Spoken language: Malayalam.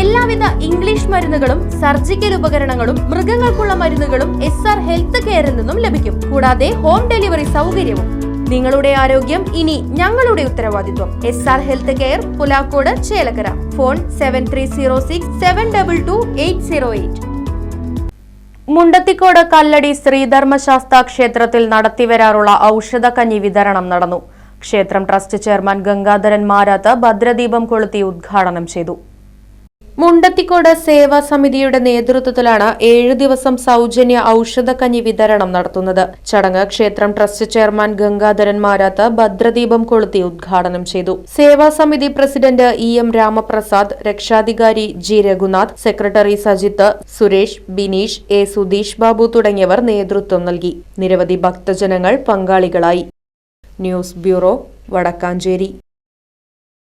എല്ലാവിധ ഇംഗ്ലീഷ് മരുന്നുകളും സർജിക്കൽ ഉപകരണങ്ങളും മൃഗങ്ങൾക്കുള്ള മരുന്നുകളും എസ് ആർ ഹെൽത്ത് കെയറിൽ നിന്നും ലഭിക്കും. കൂടാതെ ഹോം ഡെലിവറി സൗകര്യവും. നിങ്ങളുടെ ആരോഗ്യം ഇനി ഞങ്ങളുടെ ഉത്തരവാദിത്വം. S R health care Pulakkode Chelakkara. Phone seven three zero six seven double two eight zero eight Mundathikode Kalladi Sreedharmasastha ക്ഷേത്രത്തിൽ നടത്തിവരാറുള്ള ഔഷധക്കഞ്ഞി വിതരണം നടന്നു. ക്ഷേത്രം ട്രസ്റ്റ് ചെയർമാൻ ഗംഗാധരൻ മാരാത്ത് ഭദ്രദീപം കൊളുത്തി ഉദ്ഘാടനം ചെയ്തു. മുണ്ടത്തിക്കോട് സേവാ സമിതിയുടെ നേതൃത്വത്തിലാണ് ഏഴു ദിവസം സൗജന്യ ഔഷധക്കഞ്ഞി വിതരണം നടത്തുന്നത്. ചടങ്ങ് ക്ഷേത്രം ട്രസ്റ്റ് ചെയർമാൻ ഗംഗാധരൻ മാരാത്ത് ഭദ്രദീപം കൊളുത്തി ഉദ്ഘാടനം ചെയ്തു. സേവാ സമിതി പ്രസിഡന്റ് ഇ എം രാമപ്രസാദ് രക്ഷാധികാരി G Raghunath secretary Sajith Suresh Bineesh A Sudheesh Babu തുടങ്ങിയവർ നേതൃത്വം നൽകി. നിരവധി ഭക്തജനങ്ങൾ പങ്കാളികളായി. News bureau Vadakkanchery.